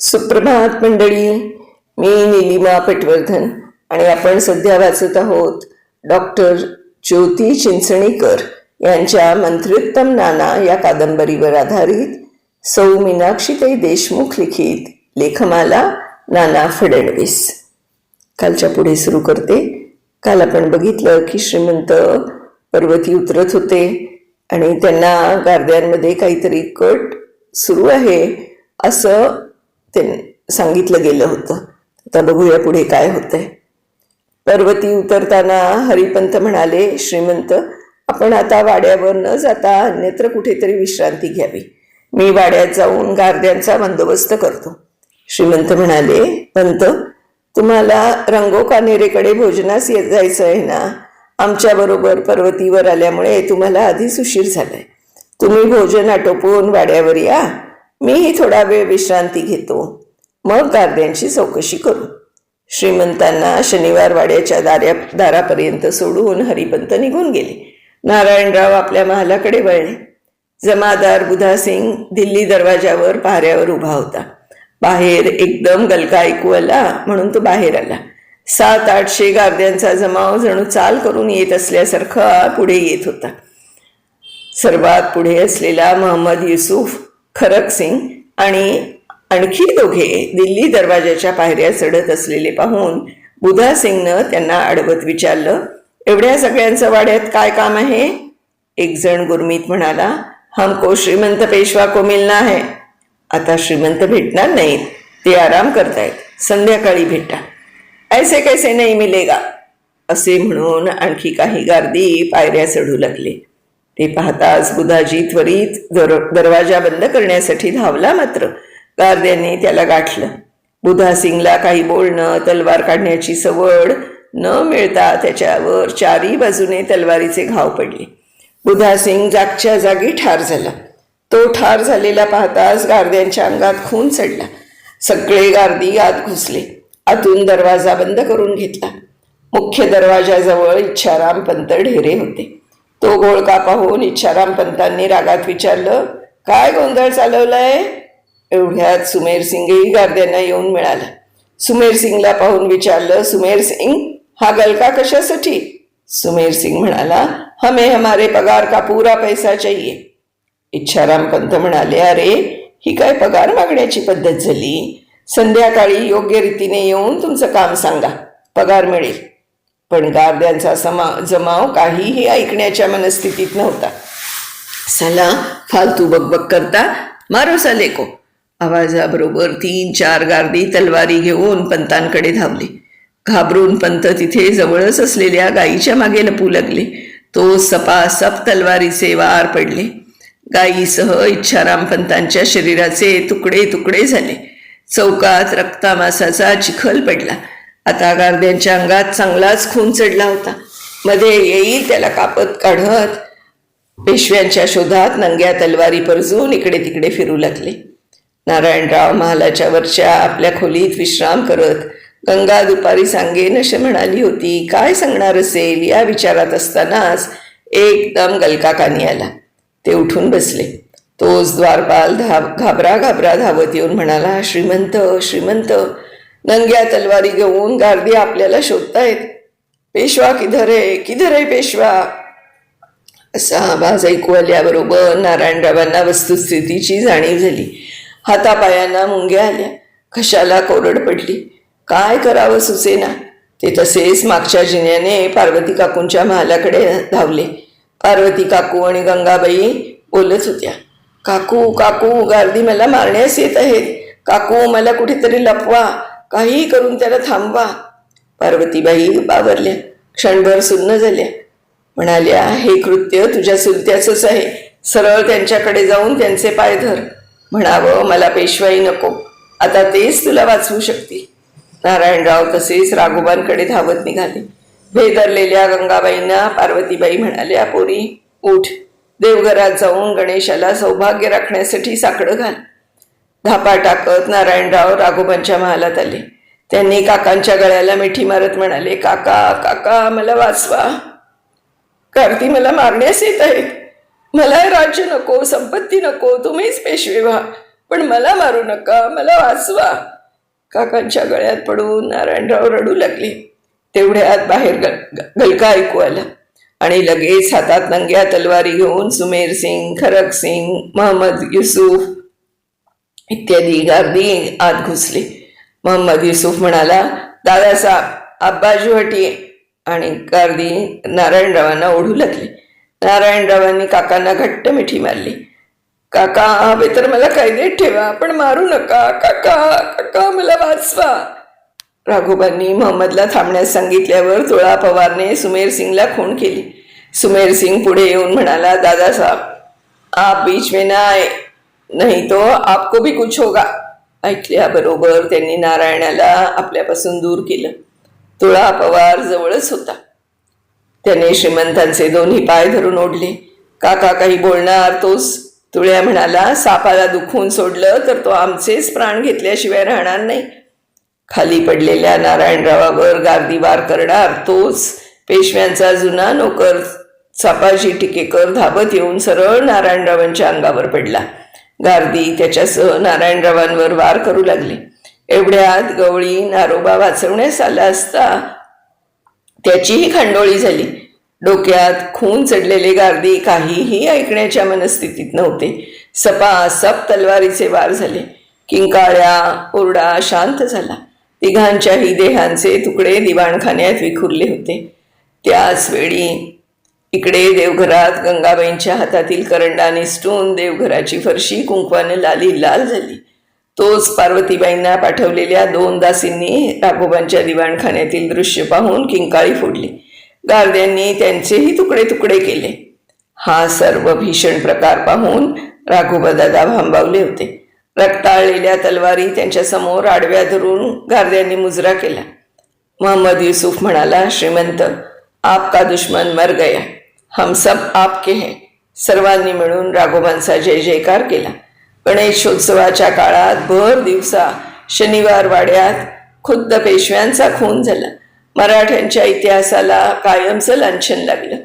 सुप्रभात मंडळी. मी निलिमा पटवर्धन आणि आपण सध्या वाचत आहोत डॉक्टर ज्योती चिंचणीकर यांच्या मंत्रोत्तम नाना या कादंबरीवर आधारित सौ मीनाक्षीताई देशमुख लिखित लेखमाला नाना फडणवीस. कालच्या पुढे सुरू करते. काल आपण बघितलं की श्रीमंत पर्वती उतरत होते आणि त्यांना गारद्यांमध्ये काहीतरी कट सुरू आहे असं ते सांगितलं गेलं होतं. आता बघूया पुढे काय होतंय. पर्वती उतरताना हरिपंत म्हणाले श्रीमंत आपण आता वाड्यावर न जाता अन्यत्र कुठेतरी विश्रांती घ्यावी. मी वाड्यात जाऊन गारद्यांचा बंदोबस्त करतो. श्रीमंत म्हणाले पंत तुम्हाला रंगो कानेरेकडे भोजनास येत जायचं आहे ना? आमच्याबरोबर पर्वतीवर आल्यामुळे तुम्हाला आधीच उशीर झालाय. तुम्ही भोजन आटोपून वाड्यावर या. मीही थोडा वेळ विश्रांती घेतो. मग गारद्यांची चौकशी करू. श्रीमंतांना शनिवार वाड्याच्या दाऱ्या दारापर्यंत सोडून हरिपंत निघून गेले. नारायणराव आपल्या महालाकडे वळले. जमादार बुधासिंग दिल्ली दरवाजावर पहाऱ्यावर उभा होता. बाहेर एकदम गलका ऐकू आला म्हणून तो बाहेर आला. सात आठशे गारद्यांचा जमाव जणू चाल करून येत असल्यासारखा पुढे येत होता. सर्वात पुढे असलेला महम्मद युसुफ खरक सिंग आणि आणखी दोघे दिल्ली दरवाजाच्या पायऱ्या चढत असलेले पाहून बुधा सिंगनं त्यांना अडवत विचारलं एवढ्या सगळ्यांचं वाड्यात काय काम आहे? एक जण गुरमीत म्हणाला हमको श्रीमंत पेशवा को मिलना है. आता श्रीमंत भेटणार नाहीत ते आराम करतायत संध्याकाळी भेटा. ऐसे कैसे नाही मिलेगा? असे म्हणून आणखी काही गार्दी पायऱ्या चढू लागले. ते पाहताच बुधाजी त्वरित दर दरवाजा बंद करण्यासाठी धावला मात्र. गार्द्यांनी त्याला गाठलं. बुधा सिंगला काही बोलणं तलवार काढण्याची सवड न मिळता त्याच्यावर चारी बाजूने तलवारीचे घाव पडले. बुधा सिंग जागच्या जागी ठार झाला. तो ठार झालेला पाहताच गार्द्यांच्या अंगात खून चढला. सगळे गार्दी आत घुसले. आतून दरवाजा बंद करून घेतला. मुख्य दरवाजाजवळ इच्छाराम पंत ढेरे होते. तो घोळका पाहून इच्छाराम पंतांनी रागात विचारलं काय गोंधळ चालवलाय? एवढ्यात सुमेर सिंगही गार्द्यांना येऊन मिळाला. सुमेर सिंगला पाहून विचारलं सुमेर सिंग हा गलका कशासाठी? सुमेर सिंग म्हणाला हमें हमारे पगार का पूरा पैसा चाहिए. इच्छाराम पंत म्हणाले अरे ही काय पगार मागण्याची पद्धत झाली? संध्याकाळी योग्य रीतीने येऊन तुमचं काम सांगा. पगार मिळेल. पण गारद्यांचा समा जमाव काहीही ऐकण्याच्या मनस्थितीत नव्हता. साला फालतू बकबक करता मारो सालेको आवाजाबरोबर तीन चार गार्दी तलवारी घेऊन पंतांकडे धावले. घाबरून पंत तिथे जवळच असलेल्या गायीच्या मागे लपू लागले. तो सपासप तलवारीचे वार पडले. गायीसह इच्छाराम पंतांच्या शरीराचे तुकडे तुकडे झाले. चौकात रक्तामासाचा चिखल पडला. आता गारद्यांच्या अंगात चांगलाच खून चढला होता. मध्ये येईल त्याला कापत काढत. पेशव्यांच्या शोधात नंग्या तलवारी परजून इकडे तिकडे फिरू लागले. नारायणराव महालाच्या वरच्या आपल्या खोलीत विश्राम करत गंगा दुपारी सांगेन नशे म्हणाली होती. काय सांगणार असेल? या विचारात असतानाच एकदम गलकाकानी आला. ते उठून बसले. तोच द्वारपाल धाव घाबरा घाबरा धावत येऊन म्हणाला श्रीमंत श्रीमंत नंग्या तलवारी घेऊन गार्दी आपल्याला शोधतायत पेशवा किधर आहे किधर आहे पेशवा? असा आवाज ऐकू आल्याबरोबर नारायणरावांना वस्तुस्थितीची जाणीव झाली. हातापायांना मुंग्या आल्या. कशाला कोरड पडली? काय करावं सुचेना ते तसेच मागच्या जिन्याने पार्वती काकूंच्या महालाकडे धावले. पार्वती काकू आणि गंगाबाई बोलत होत्या काकू काकू गार्दी मला मारण्यास येत आहेत. काकू मला कुठेतरी लपवा. काहीही करून त्याला थांबवा. पार्वतीबाई बावरल्या. क्षणभर सुन्न झाल्या. म्हणाल्या हे कृत्य तुझ्या सुलत्याचंच आहे. सरळ त्यांच्याकडे जाऊन त्यांचे पाय धर. म्हणावं मला पेशवाई नको. आता तेच तुला वाचवू शकते. नारायणराव तसेच राघोबांकडे धावत निघाले. भेदरलेल्या गंगाबाईंना पार्वतीबाई म्हणाल्या पोरी उठ. देवघरात जाऊन गणेशाला सौभाग्य राखण्यासाठी साकडं घाल. धापा टाकत नारायणराव राघोबांच्या महालात आले. त्यांनी काकांच्या गळ्याला मिठी मारत म्हणाले काका काका मला वाचवा. कार्ती मला मारण्यास येत आहेत. मला राज्य नको संपत्ती नको तुम्हीच पेशवे व्हा पण मला मारू नका मला वाचवा. काकांच्या गळ्यात पडून नारायणराव रडू लागले. तेवढ्यात बाहेर ग- गलका ऐकू आला. आणि लगेच हातात नंग्या तलवारी घेऊन सुमेर सिंग खरक सिंग महम्मद युसुफ इत्यादी गर्दी आत घुसले. मोहम्मद युसुफ म्हणाला दादासाहेब आब्बाजू हटिये आणि गर्दी नारायणरावांना ओढू लागले. नारायणरावांनी काकांना घट्ट मिठी मारली. काका हवे तर मला कैदेत ठेवा पण मारू नका. काका काका मला वाचवा. राघोबांनी मोहम्मदला थांबण्यास सांगितल्यावर तुळा पवारने सुमेर सिंगला खून केली. सुमेर सिंग पुढे येऊन म्हणाला दादासाहेब आप बीच में ना आए. नाही तो आपको भी कुछ होगा. ऐकल्याबरोबर त्यांनी नारायणाला आपल्यापासून दूर केलं. तुळा पवार जवळच होता. त्याने श्रीमंतांचे दोन्ही पाय धरून ओढले. काका काही बोलणार तोच? तुळ्या म्हणाला सापाला दुखवून सोडलं तर तो आमचेच प्राण घेतल्याशिवाय राहणार नाही. खाली पडलेल्या नारायणरावावर गार्दीवार करणार तोच. पेशव्यांचा जुना नोकर सापाजी टिकेकर धाबत येऊन सरळ नारायणरावांच्या अंगावर पडला. गार्दी त्याच्यासह नारायणरावांवर वार करू लागले. एवढ्यात गवळी नारोबा वाचवण्यास आला असता त्याचीही खंडोळी झाली. डोक्यात खून चढलेले गार्दी काहीही ऐकण्याच्या मनस्थितीत नव्हते. सपासप तलवारीचे वार झाले. किंकाळ्या ओरडा शांत झाला. तिघांच्याही देहांचे तुकडे दिवाणखान्यात विखुरले होते. त्याच वेळी इकडे देवघरात गंगाबाईंच्या हातातील करंडा निसटून देवघराची फरशी कुंकवाने लाली लाल झाली. तोच पार्वतीबाईंना पाठवलेल्या दोन दासींनी राघोबांच्या दिवाणखान्यातील दृश्य पाहून किंकाळी फोडली. गारद्यांनी त्यांचेही तुकडे तुकडे केले. हा सर्व भीषण प्रकार पाहून राघोबा दादा भांबावले होते. रक्ताळलेल्या तलवारी त्यांच्यासमोर आडव्या धरून गारद्यांनी मुजरा केला. मोहम्मद युसुफ म्हणाला श्रीमंत आपका दुश्मन मर गया? हम सब आपके हैं. सर्वांनी मिळून राघोबांचा जय जयकार केला. गणेशोत्सवाच्या काळात भर दिवसा शनिवार वाड्यात खुद्द पेशव्यांचा खून झाला. मराठ्यांच्या इतिहासाला कायमचं लांछन लागलं.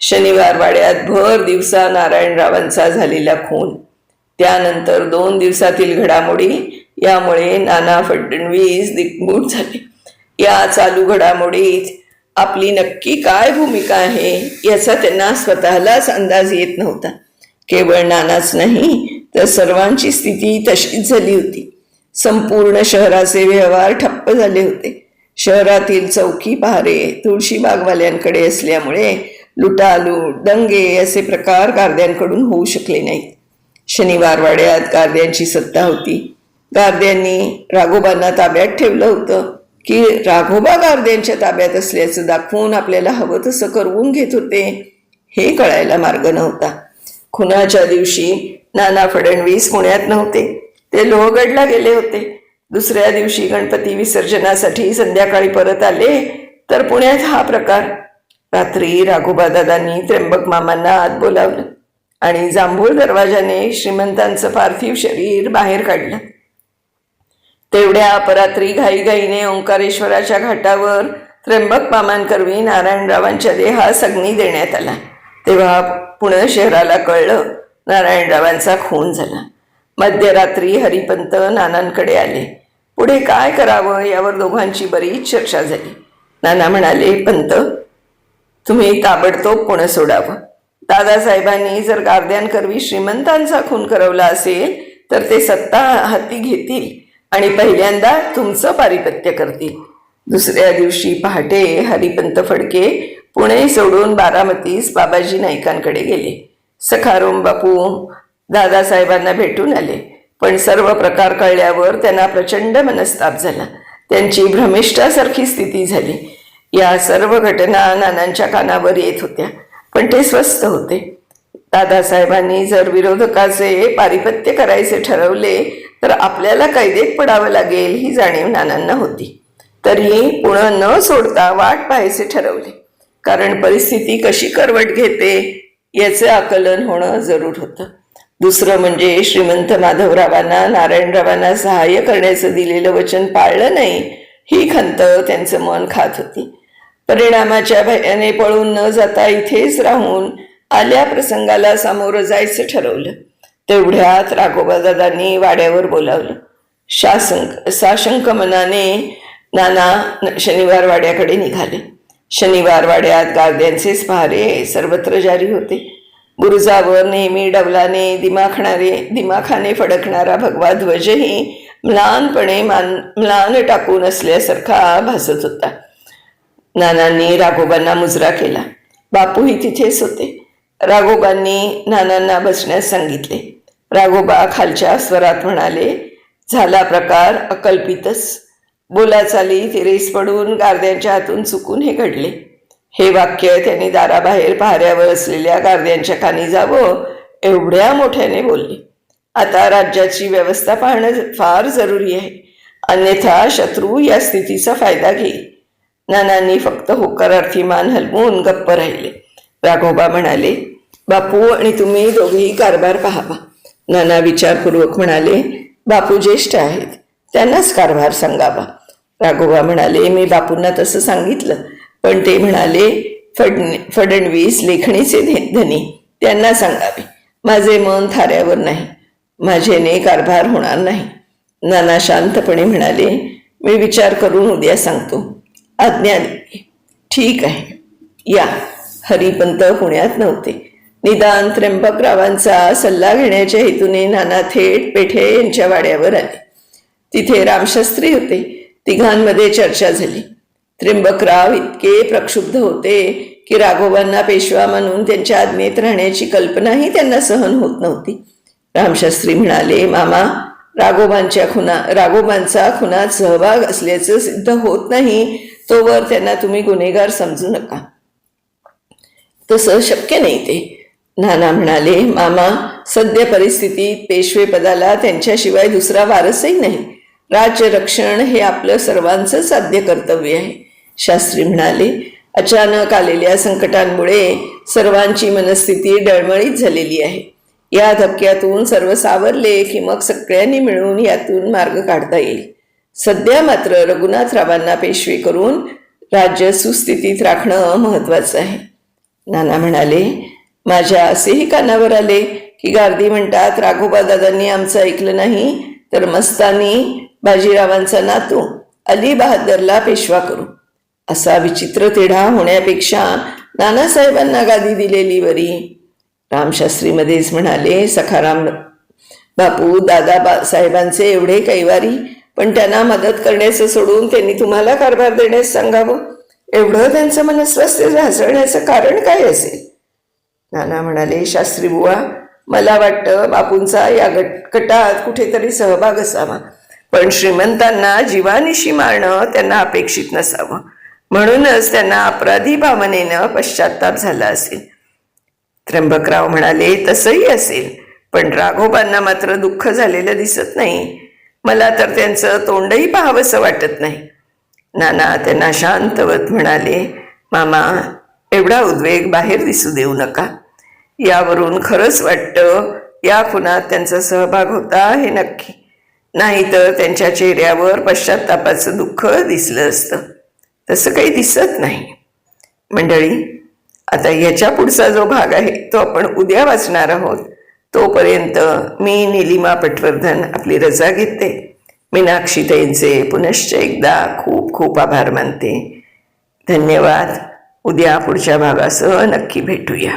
शनिवार वाड्यात भर दिवसा नारायणरावांचा झालेला खून. त्यानंतर दोन दिवसातील घडामोडी यामुळे नाना फडणवीस दिग्मूट झाले. या चालू घडामोडीत आपली नक्की काय भूमिका आहे याचा त्यांना स्वतःलाच अंदाज येत नव्हता. केवळ नानाच नाही तर सर्वांची स्थिती तशीच झाली होती. संपूर्ण शहराचे व्यवहार ठप्प झाले होते. शहरातील चौकी पहारे तुळशीबागवाल्यांकडे असल्यामुळे लुटालूट दंगे असे प्रकार गार्द्यांकडून होऊ शकले नाहीत. शनिवार वाड्यात गार्द्यांची सत्ता होती. गार्द्यांनी राघोबांना ताब्यात ठेवलं होतं. की राघोबा गार्द्यांच्या ताब्यात असल्याचं दाखवून आपल्याला हवं तसं करवून घेत होते. हे कळायला मार्ग नव्हता. खुनाच्या दिवशी नाना फडणवीस पुण्यात नव्हते. ते लोहगडला गेले होते. दुसऱ्या दिवशी गणपती विसर्जनासाठी संध्याकाळी परत आले तर पुण्यात हा प्रकार. रात्री राघोबा दादांनी त्र्यंबक मामांना आत बोलावलं आणि जांभूळ दरवाजाने श्रीमंतांचं पार्थिव शरीर बाहेर काढलं. तेवढ्या अपरात्री घाईघाईने ओंकारेश्वराच्या घाटावर त्र्यंबक मामांकरवी नारायणरावांच्या देहास अग्नी देण्यात आला. तेव्हा पुणे शहराला कळलं नारायणरावांचा खून झाला. मध्यरात्री हरिपंत नानांकडे आले. पुढे काय करावं यावर दोघांची बरीच चर्चा झाली. नाना म्हणाले पंत तुम्ही ताबडतोब पुणे सोडावं. दादासाहेबांनी जर गार्द्यांकरवी श्रीमंतांचा खून करवला असेल तर ते सत्ता हाती घेतील. आणि पहिल्यांदा तुमचं पारिपत्य करतील. दुसऱ्या दिवशी पहाटे हरिपंत फडके पुणे सोडून बारामतीस बाबाजी नाईकांकडे गेले. सखारोम बापू दादासाहेबांना भेटून आले. पण सर्व प्रकार कळल्यावर त्यांना प्रचंड मनस्ताप झाला. त्यांची भ्रमिष्ठासारखी स्थिती झाली. या सर्व घटना नानांच्या कानावर येत होत्या. पण ते स्वस्त होते. दादासाहेबांनी जर विरोधकाचे पारिपत्य करायचे ठरवले तर आपल्याला कैदेत पडावं लागेल ही जाणीव नानांना होती. तरीही पुणं न सोडता वाट पाहायचे ठरवले. कारण परिस्थिती कशी करवट घेते याचे आकलन होणं जरूर होतं. दुसरं म्हणजे श्रीमंत माधवरावांना नारायणरावांना सहाय्य करण्याचं दिलेलं वचन पाळलं नाही ही खंत त्यांचं मन खात होती. परिणामाच्या भयाने पळून न जाता इथेच राहून आल्या प्रसंगाला सामोरं जायचं ठरवलं. तेवढ्यात राघोबादादांनी वाड्यावर बोलावलं. शासंक साशंक मनाने नाना शनिवार वाड्याकडे निघाले. शनिवार वाड्यात गार्द्यांचेच पहारे सर्वत्र जारी होते. बुरुजावर नेहमी डवलाने दिमाखणारे दिमाखाने फडकणारा भगवा ध्वजही म्लानपणे मान म्लान टाकून असल्यासारखा भासत होता. नानांनी राघोबांना मुजरा केला. बापूही तिथेच होते. राघोबांनी नानांना बसण्यास सांगितले. राघोबा खालच्या स्वरात म्हणाले झाला प्रकार अकल्पितच. बोलाचाली तिरेस पडून गारद्यांच्या हातून चुकून हे घडले. हे वाक्य त्यांनी दाराबाहेर पहाऱ्यावर असलेल्या गारद्यांच्या कानी जावं एवढ्या मोठ्याने बोलले. आता राज्याची व्यवस्था पाहणं फार जरुरी आहे. अन्यथा शत्रू या स्थितीचा फायदा घेईल नानांनी फक्त होकारार्थी मान हलवून गप्प राहिले. राघोबा म्हणाले बापू आणि तुम्ही दोघेही कारभार पाहावा. नाना विचारपूर्वक म्हणाले बापू ज्येष्ठ आहेत त्यांनाच कारभार सांगावा. राघोबा म्हणाले मी बापूंना तसं सांगितलं पण ते म्हणाले फडण फडणवीस लेखणीचे धनी त्यांना सांगावे. माझे मन थाऱ्यावर नाही माझेने कारभार होणार नाही. नाना शांतपणे म्हणाले मी विचार करून उद्या सांगतो. आज्ञा ठीक आहे. या. हरिपंत पुण्यात नव्हते. निदान त्र्यंबकरावांचा सल्ला घेण्याच्या हेतूने नाना थेट पेठे यांच्या वाड्यावर आले. तिथे रामशास्त्री होते. तिघांमध्ये चर्चा झाली. त्र्यंबकराव इतके प्रक्षुब्ध होते की राघोबांना पेशवा मानून त्यांच्या आज्ञेत राहण्याची कल्पनाही त्यांना सहन होत नव्हती. रामशास्त्री म्हणाले मामा राघोबांच्या खुना राघोबांचा खुनात सहभाग असल्याचं सिद्ध होत नाही. तोवर त्यांना तुम्ही गुन्हेगार समजू नका. तसं शक्य नाही ते. नाना म्हणाले मामा सद्य परिस्थितीत पेशवेपदाला त्यांच्याशिवाय दुसरा वारसही नाही. राज्यरक्षण हे आपलं सर्वांचं साध्य कर्तव्य आहे. शास्त्री म्हणाले अचानक आलेल्या संकटांमुळे सर्वांची मनस्थिती डळमळीत झालेली आहे. या धक्क्यातून सर्व सावरले की मग सगळ्यांनी मिळून यातून मार्ग काढता येईल. सध्या मात्र रघुनाथरावांना पेशवे करून राज्य सुस्थितीत राखणं महत्वाचं आहे. नाना म्हणाले माझ्या असेही कानावर आले की गार्दी म्हणतात राघोबा दादांनी आमचं ऐकलं नाही तर मस्तानी बाजीरावांचा नातू अली बहादरला पेशवा करू. असा विचित्र तेढा होण्यापेक्षा नानासाहेबांना गादी दिलेली बरी रामशास्त्रीमध्येच म्हणाले सखाराम बापू दादा बा साहेबांचे एवढे कैवारी पण त्यांना मदत करण्याचं सोडून त्यांनी तुम्हाला कारभार देण्यास सांगावं? एवढं त्यांचं मनस्वास्थ्य झासळण्याचं कारण काय असेल? नाना म्हणाले शास्त्री बुवा मला वाटतं बापूंचा या गट गटात कुठेतरी सहभाग असावा. पण श्रीमंतांना जीवानिशी मारणं त्यांना अपेक्षित नसावं. म्हणूनच त्यांना अपराधी भावनेनं पश्चाताप झाला असेल. त्र्यंबकराव म्हणाले तसंही असेल. पण राघोबांना मात्र दुःख झालेलं दिसत नाही. मला तर त्यांचं तोंडही पाहावंसं वाटत नाही. नाना त्यांना शांतवत म्हणाले मामा एवढा उद्वेग बाहेर दिसू देऊ नका. यावरून खरंच वाटतं या खुनात त्यांचा सहभाग होता हे नक्की. नाहीतर त्यांच्या चेहऱ्यावर पश्चातापाचं दुःख दिसलं असतं. तसं काही दिसत नाही. मंडळी आता याच्या पुढचा जो भाग आहे तो आपण उद्या वाचणार आहोत. तोपर्यंत मी निलिमा पटवर्धन आपली रजा घेते. मीनाक्षीताईंचे पुनश्च एकदा खूप खूप आभार मानते. धन्यवाद. उद्या पुढच्या भागासह नक्की भेटूया.